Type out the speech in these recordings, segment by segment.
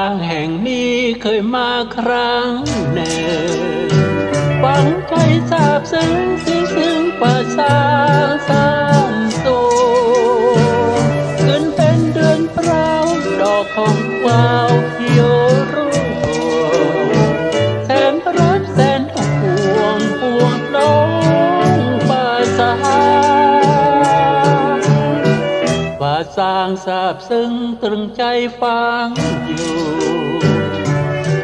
างแห่งนี้เคยมาครั้งหนึ่งฝังใจสาบซึ้งซึ้งซึ้งป่าสร้างสร้างโตขึ้นเป็นเดือนเปล่าดอกทองเปล่าโย ว่าสร้างทราบซึ้งตรึงใจฟังอยู่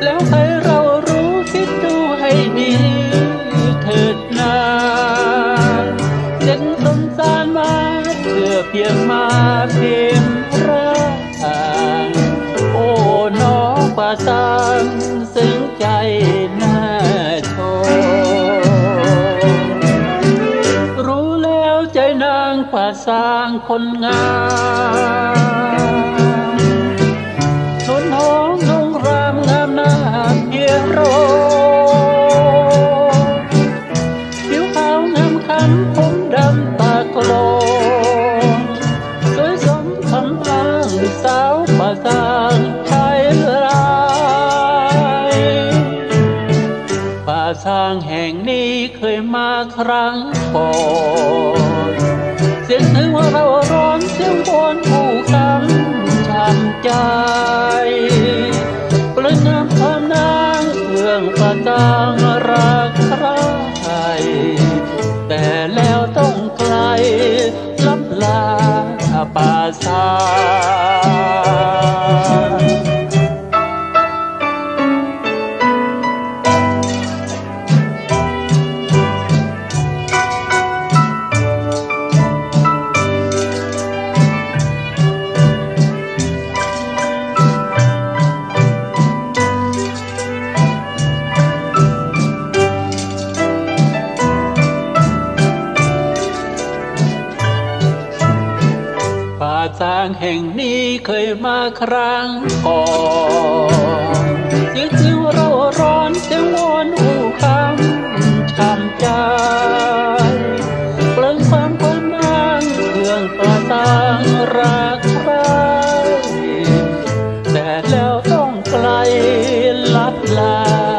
แล้วให้เรารู้คิดดูให้ดีเถิดนาจึงสงสารมาเพื่อเพียงมาเพียงร่างโอ้น้องป่าสา ป่าสร้างคนงามนวลน้องนงรามงามหน้าเพียงโรผิวขาวงามคำผมดำตากลมสวยสมคำอ้างสาวป่าสร้างชายลายป่าสร้างแห่งนี้เคยมาครั้งก่อน สียงถึงว่าเราร้อนเสียงบนผู้คำช้ำใจประน้ำความนางเรื่องป่าสร้างรักใครแต่แล้วต้องไกลลับลาป่าสา งป่าสางแห่งนี้เคยมาครั้งก่อนเสียงซิวเราร้อนเสียงวอนอู่คำช้ำใจเปลืองความความนางเรื่องป่าสางรักใครแต่แล้วต้องไกลลับลา